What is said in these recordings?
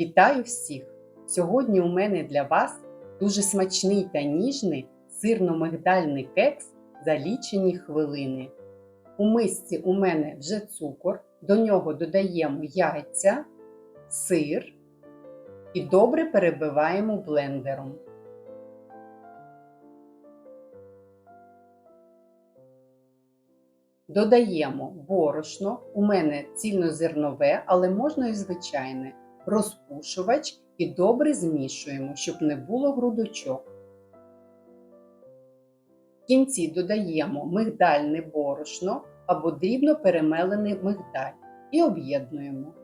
Вітаю всіх! Сьогодні у мене для вас дуже смачний та ніжний сирно-мигдальний кекс за лічені хвилини. У мисці у мене вже цукор, до нього додаємо яйця, сир і добре перебиваємо блендером. Додаємо борошно, у мене цільнозернове, але можна і звичайне, розпушувач і добре змішуємо, щоб не було грудочок. В кінці додаємо мигдальне борошно або дрібно перемелений мигдаль і об'єднуємо.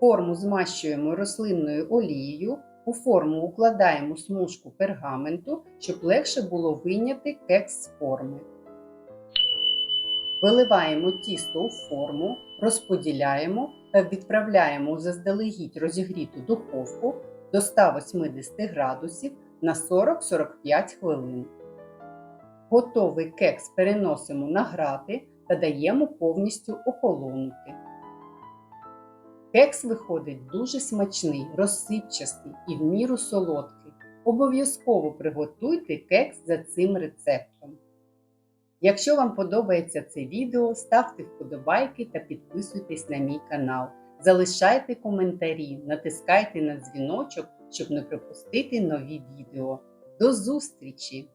Форму змащуємо рослинною олією, у форму укладаємо смужку пергаменту, щоб легше було вийняти кекс з форми. Виливаємо тісто у форму, розподіляємо та відправляємо у заздалегідь розігріту духовку до 180 градусів на 40-45 хвилин. Готовий кекс переносимо на грати та даємо повністю охолонути. Кекс виходить дуже смачний, розсипчастий і в міру солодкий. Обов'язково приготуйте кекс за цим рецептом. Якщо вам подобається це відео, ставте вподобайки та підписуйтесь на мій канал. Залишайте коментарі, натискайте на дзвіночок, щоб не пропустити нові відео. До зустрічі!